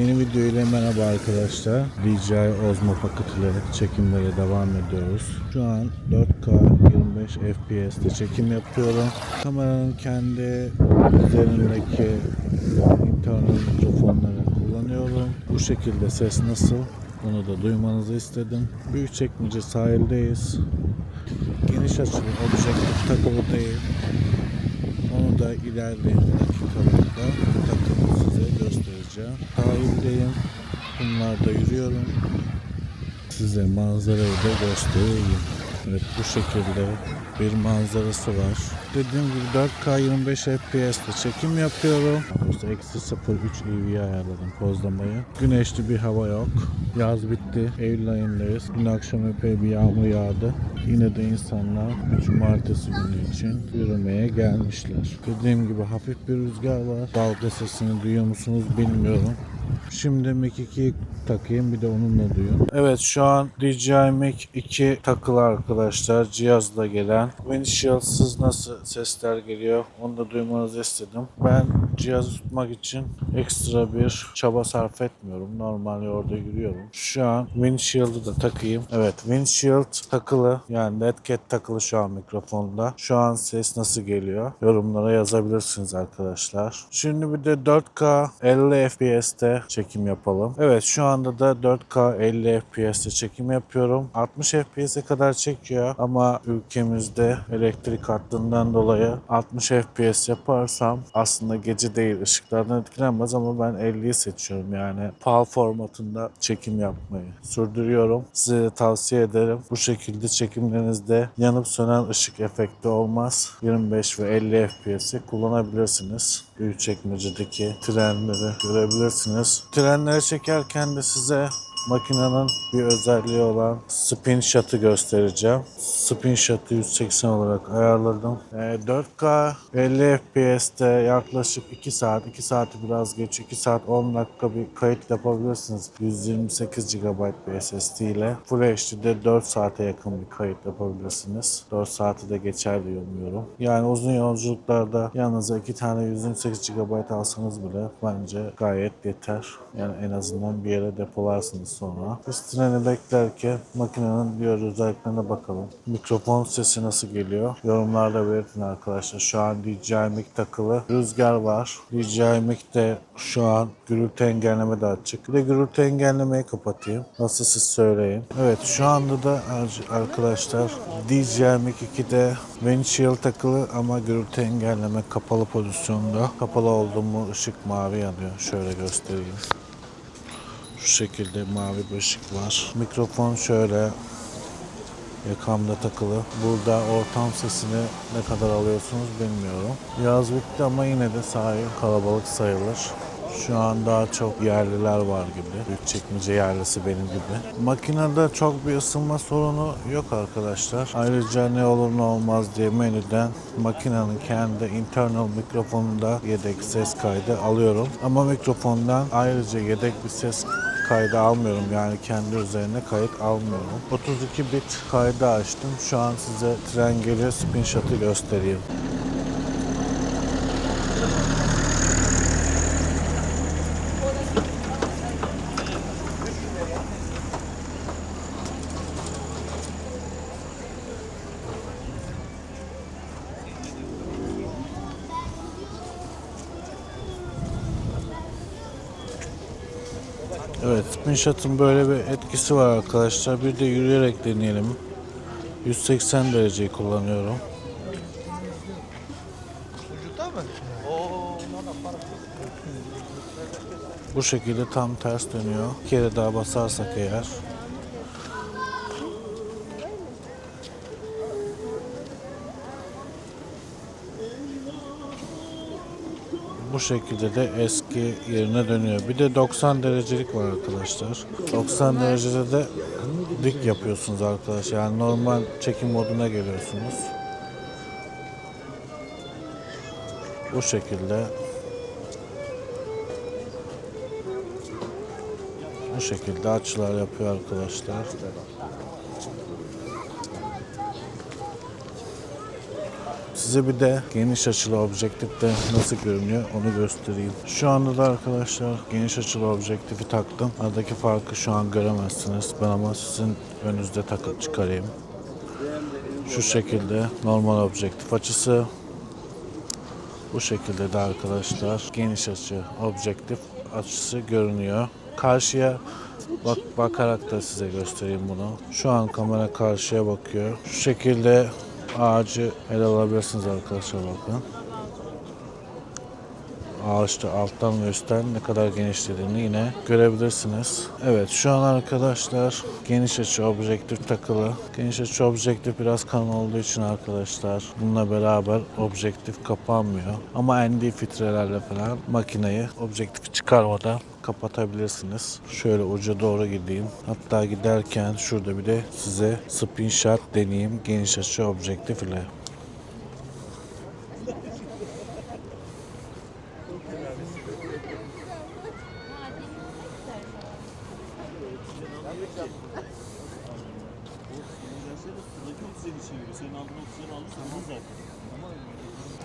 Yeni video ile merhaba arkadaşlar. DJI Osmo Pocket ile çekimlere devam ediyoruz. Şu an 4K 25 FPS'te çekim yapıyorum. Kameranın kendi üzerindeki internal mikrofonları kullanıyorum. Bu şekilde ses nasıl? Bunu da duymanızı istedim. Büyükçekmece sahildeyiz. Geniş açılı objektif takılı değil. Onu da ilerleyen dakikalarda takımı size göstereceğim. Sahildeyim. Bunlarda yürüyorum. Size manzarayı da göstereyim. Evet bu şekilde bir manzarası var. Dediğim gibi 4K 25 FPS'te çekim yapıyorum. İşte eksi 0.3 EV ayarladım pozlamayı. Güneşli bir hava yok. Yaz bitti. Eylül ayındayız. Dün akşam epey bir yağmur yağdı. Yine de insanlar cumartesi günü için yürümeye gelmişler. Dediğim gibi hafif bir rüzgar var. Dalga sesini duyuyor musunuz bilmiyorum. Şimdi Mac 2'yi takayım bir de onunla duyun. Evet şu an DJI Mac 2 takılı arkadaşlar cihazla gelen. Windshield'sız nasıl sesler geliyor onu da duymanızı istedim. Ben cihazı tutmak için ekstra bir çaba sarf etmiyorum. Normal orada yürüyorum. Şu an Windshield'ı da takayım. Evet Windshield takılı yani Netcat takılı şu an mikrofonda. Şu an ses nasıl geliyor? Yorumlara yazabilirsiniz arkadaşlar. Şimdi bir de 4K 50 FPS'te çekim yapalım. Evet şu anda da 4K 50 FPS'te çekim yapıyorum. 60 FPS'e kadar çekiyor ama ülkemizde elektrik hattından dolayı 60 FPS yaparsam aslında gece değil ışıklardan etkilenmez ama ben 50'yi seçiyorum yani PAL formatında çekim yapmayı sürdürüyorum. Size de tavsiye ederim. Bu şekilde çekimlerinizde yanıp sönen ışık efekti olmaz. 25 ve 50 FPS'i kullanabilirsiniz. Büyükçekmece'deki trenleri görebilirsiniz. Trenleri çekerken de size makinenin bir özelliği olan spin shot'ı göstereceğim. Spin shot'ı 180 olarak ayarladım. Ee, 4K 50 FPS'te yaklaşık 2 saat, 2 saati biraz geç, 2 saat 10 dakika bir kayıt yapabilirsiniz. 128 GB bir SSD ile. Full HD'de 4 saate yakın bir kayıt yapabilirsiniz. 4 saati de geçer diye umuyorum. Yani uzun yolculuklarda yanınıza 2 tane 128 GB alsanız bile bence gayet yeter. Yani en azından bir yere depolarsınız sonra. Biz treni beklerken makinenin diğer özelliklerine bakalım. Mikrofon sesi nasıl geliyor? Yorumlarda belirtin arkadaşlar. Şu an DJI Mic takılı. Rüzgar var. DJI Mic'te şu an gürültü engelleme de açık. Bir de gürültü engellemeyi kapatayım. Nasıl siz söyleyin. Evet şu anda da ar- arkadaşlar DJI Mic 2'de windshield takılı ama gürültü engelleme kapalı pozisyonda. Kapalı oldu mu ışık mavi yanıyor. Şöyle göstereyim. Şu şekilde mavi ışık var. Mikrofon şöyle yakamda takılı. Burada ortam sesini ne kadar alıyorsunuz bilmiyorum. Yaz bitti ama yine de sahil kalabalık sayılır. Şu an daha çok yerliler var gibi. Büyükçekmece yerlisi benim gibi. Makinede çok bir ısınma sorunu yok arkadaşlar. Ayrıca ne olur ne olmaz diye menüden makinenin kendi internal mikrofonunda yedek ses kaydı alıyorum. Ama mikrofondan ayrıca yedek bir ses kaydı almıyorum yani kendi üzerine kayıt almıyorum. 32 bit kaydı açtım. Şu an size tren geliyor spin shot'ı göstereyim. Evet, spin shot'ın böyle bir etkisi var arkadaşlar. Bir de yürüyerek deneyelim. 180 dereceyi kullanıyorum. Bu şekilde tam ters dönüyor. Bir kere daha basarsak eğer. Bu şekilde de eski yerine dönüyor. Bir de 90 derecelik var arkadaşlar. 90 derecede de dik yapıyorsunuz arkadaşlar. Yani normal çekim moduna geliyorsunuz. Bu şekilde bu şekilde açılar yapıyor arkadaşlar. Size bir de geniş açılı objektifte nasıl görünüyor onu göstereyim. Şu anda da arkadaşlar geniş açılı objektifi taktım. Aradaki farkı şu an göremezsiniz. Ben ama sizin önünüzde takıp çıkarayım. Şu şekilde normal objektif açısı. Bu şekilde de arkadaşlar geniş açı objektif açısı görünüyor. Karşıya bak bakarak da size göstereyim bunu. Şu an kamera karşıya bakıyor. Şu şekilde ağacı ele alabilirsiniz arkadaşlar bakın. Ağaçta alttan ve üstten ne kadar genişlediğini yine görebilirsiniz. Evet şu an arkadaşlar geniş açı objektif takılı. Geniş açı objektif biraz kalın olduğu için arkadaşlar bununla beraber objektif kapanmıyor. Ama ND filtrelerle falan makineyi objektifi çıkarmadan kapatabilirsiniz. Şöyle uca doğru gideyim. Hatta giderken şurada bir de size spin shot deneyeyim geniş açı objektif ile. çeviriyor. Senin aldığın 30 lira aldın, sandın zaten. Ama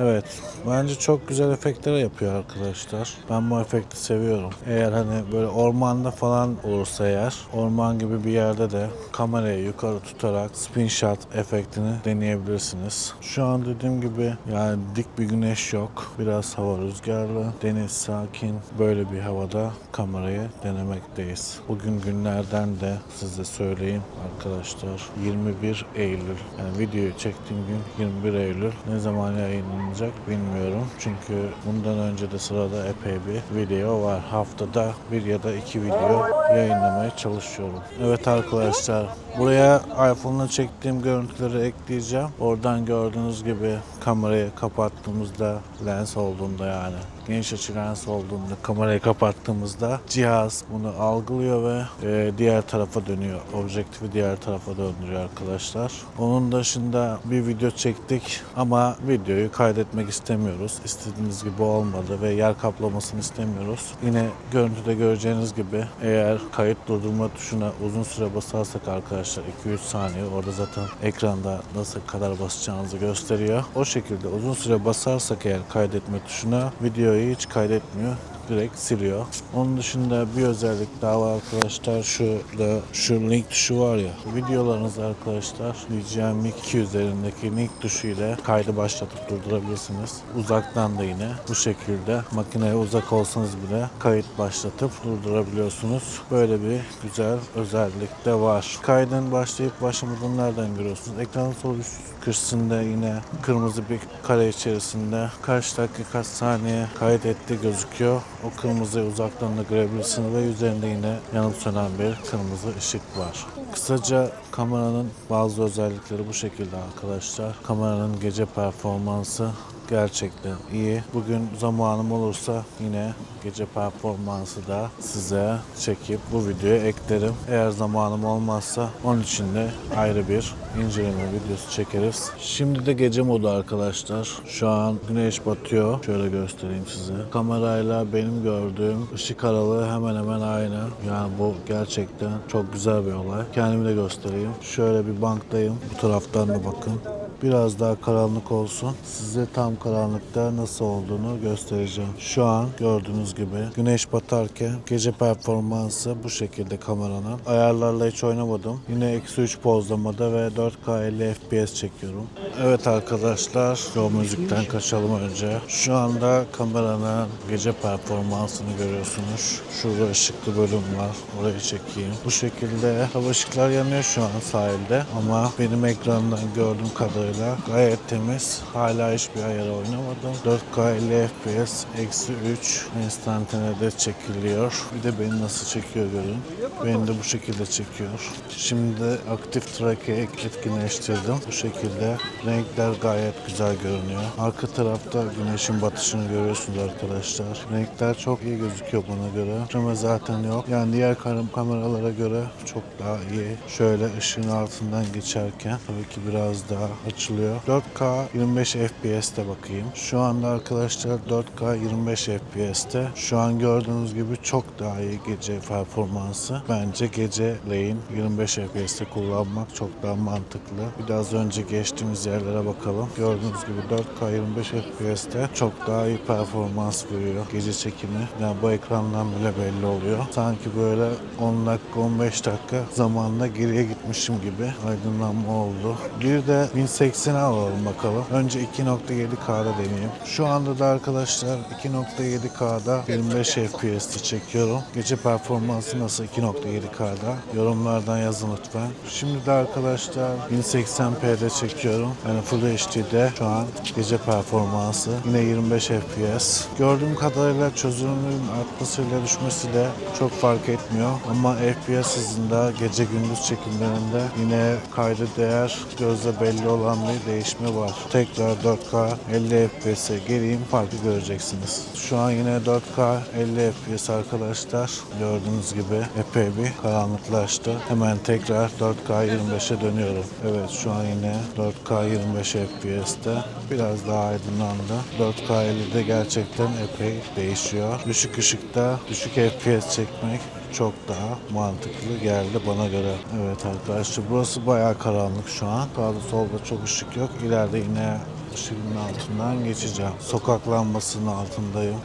Evet. Bence çok güzel efektler yapıyor arkadaşlar. Ben bu efekti seviyorum. Eğer hani böyle ormanda falan olursa eğer orman gibi bir yerde de kamerayı yukarı tutarak spin shot efektini deneyebilirsiniz. Şu an dediğim gibi yani dik bir güneş yok. Biraz hava rüzgarlı. Deniz sakin. Böyle bir havada kamerayı denemekteyiz. Bugün günlerden de size söyleyeyim arkadaşlar. 21 Eylül. Yani videoyu çektiğim gün 21 Eylül. Ne zaman yayınlanacak bilmiyorum. Çünkü bundan önce de sırada epey bir video var. Haftada bir ya da iki video yayınlamaya çalışıyorum. Evet arkadaşlar buraya iPhone'la çektiğim görüntüleri ekleyeceğim. Oradan gördüğünüz gibi kamerayı kapattığımızda lens olduğunda yani geniş açı lens olduğunda kamerayı kapattığımızda cihaz bunu algılıyor ve e, diğer tarafa dönüyor. Objektifi diğer tarafa döndürüyor arkadaşlar. Onun dışında bir video çektik ama videoyu kaydetmek istemiyoruz. İstediğimiz gibi olmadı ve yer kaplamasını istemiyoruz. Yine görüntüde göreceğiniz gibi eğer kayıt durdurma tuşuna uzun süre basarsak arkadaşlar 2-3 saniye orada zaten ekranda nasıl kadar basacağınızı gösteriyor. O şekilde uzun süre basarsak eğer kaydetme tuşuna videoyu hiç kaydetmiyor direkt siliyor. Onun dışında bir özellik daha var arkadaşlar. Şurada şu link tuşu var ya. Videolarınız arkadaşlar DJI Mic 2 üzerindeki link tuşu ile kaydı başlatıp durdurabilirsiniz. Uzaktan da yine bu şekilde makineye uzak olsanız bile kayıt başlatıp durdurabiliyorsunuz. Böyle bir güzel özellik de var. Kaydın başlayıp başlamadığını nereden görüyorsunuz? Ekranın sol üst köşesinde yine kırmızı bir kare içerisinde kaç dakika kaç saniye kaydetti gözüküyor. O kırmızıyı uzaktan da görebilirsiniz ve üzerinde yine yanıp sönen bir kırmızı ışık var. Kısaca kameranın bazı özellikleri bu şekilde arkadaşlar. Kameranın gece performansı gerçekten iyi. Bugün zamanım olursa yine gece performansı da size çekip bu videoya eklerim. Eğer zamanım olmazsa onun için de ayrı bir inceleme videosu çekeriz. Şimdi de gece modu arkadaşlar. Şu an güneş batıyor. Şöyle göstereyim size. Kamerayla benim gördüğüm ışık aralığı hemen hemen aynı. Yani bu gerçekten çok güzel bir olay. Kendimi de göstereyim. Şöyle bir banktayım. Bu taraftan da bakın biraz daha karanlık olsun. Size tam karanlıkta nasıl olduğunu göstereceğim. Şu an gördüğünüz gibi güneş batarken gece performansı bu şekilde kameranın. Ayarlarla hiç oynamadım. Yine eksi 3 pozlamada ve 4K 50 FPS çekiyorum. Evet arkadaşlar, o müzikten kaçalım önce. Şu anda kameranın gece performansını görüyorsunuz. Şurada ışıklı bölüm var. Orayı çekeyim. Bu şekilde hava ışıklar yanıyor şu an sahilde ama benim ekrandan gördüğüm kadarıyla gayet temiz. Hala hiçbir ayar oynamadım. 4K 50 FPS eksi 3 instantanede çekiliyor. Bir de beni nasıl çekiyor görün. Beni de bu şekilde çekiyor. Şimdi aktif track'e etkinleştirdim. Bu şekilde renkler gayet güzel görünüyor. Arka tarafta güneşin batışını görüyorsunuz arkadaşlar. Renkler çok iyi gözüküyor bana göre. Ama zaten yok. Yani diğer kam- kameralara göre çok daha iyi. Şöyle ışığın altından geçerken tabii ki biraz daha açık açılıyor. 4K 25 FPS'te bakayım. Şu anda arkadaşlar 4K 25 FPS'te. Şu an gördüğünüz gibi çok daha iyi gece performansı. Bence geceleyin 25 FPS'te kullanmak çok daha mantıklı. Bir de az önce geçtiğimiz yerlere bakalım. Gördüğünüz gibi 4K 25 FPS'te çok daha iyi performans veriyor gece çekimi. Yani bu ekrandan bile belli oluyor. Sanki böyle 10 dakika 15 dakika zamanla geriye gitmişim gibi aydınlanma oldu. Bir de 1080'e alalım bakalım. Önce 2.7K'da deneyeyim. Şu anda da arkadaşlar 2.7K'da 25 FPS'te çekiyorum. Gece performansı nasıl 2.7K'da? Yorumlardan yazın lütfen. Şimdi de arkadaşlar 1080p'de çekiyorum. Yani Full HD'de şu an gece performansı. Yine 25 FPS. Gördüğüm kadarıyla çözünürlüğün artmasıyla düşmesiyle çok fark etmiyor. Ama FPS hızında gece gündüz çekimlerinde yine kayda değer gözle belli olan bir değişme var. Tekrar 4K 50 FPS'e geleyim farkı göreceksiniz. Şu an yine 4K 50 FPS arkadaşlar. Gördüğünüz gibi epey bir karanlıklaştı. Hemen tekrar 4K 25'e dönüyorum. Evet şu an yine 4K 25 FPS'te. Biraz daha aydınlandı. 4K 50'de gerçekten epey değişiyor. Düşük ışıkta düşük FPS çekmek çok daha mantıklı geldi bana göre. Evet arkadaşlar burası bayağı karanlık şu an. Sağda solda çok ışık yok. İleride yine ışığın altından geçeceğim. Sokak lambasının altındayım.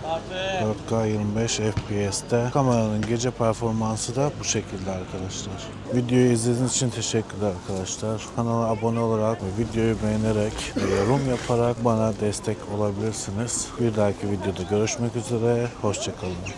4K 25 FPS'te. Kameranın gece performansı da bu şekilde arkadaşlar. Videoyu izlediğiniz için teşekkürler arkadaşlar. Kanala abone olarak ve videoyu beğenerek ve yorum yaparak bana destek olabilirsiniz. Bir dahaki videoda görüşmek üzere. Hoşçakalın.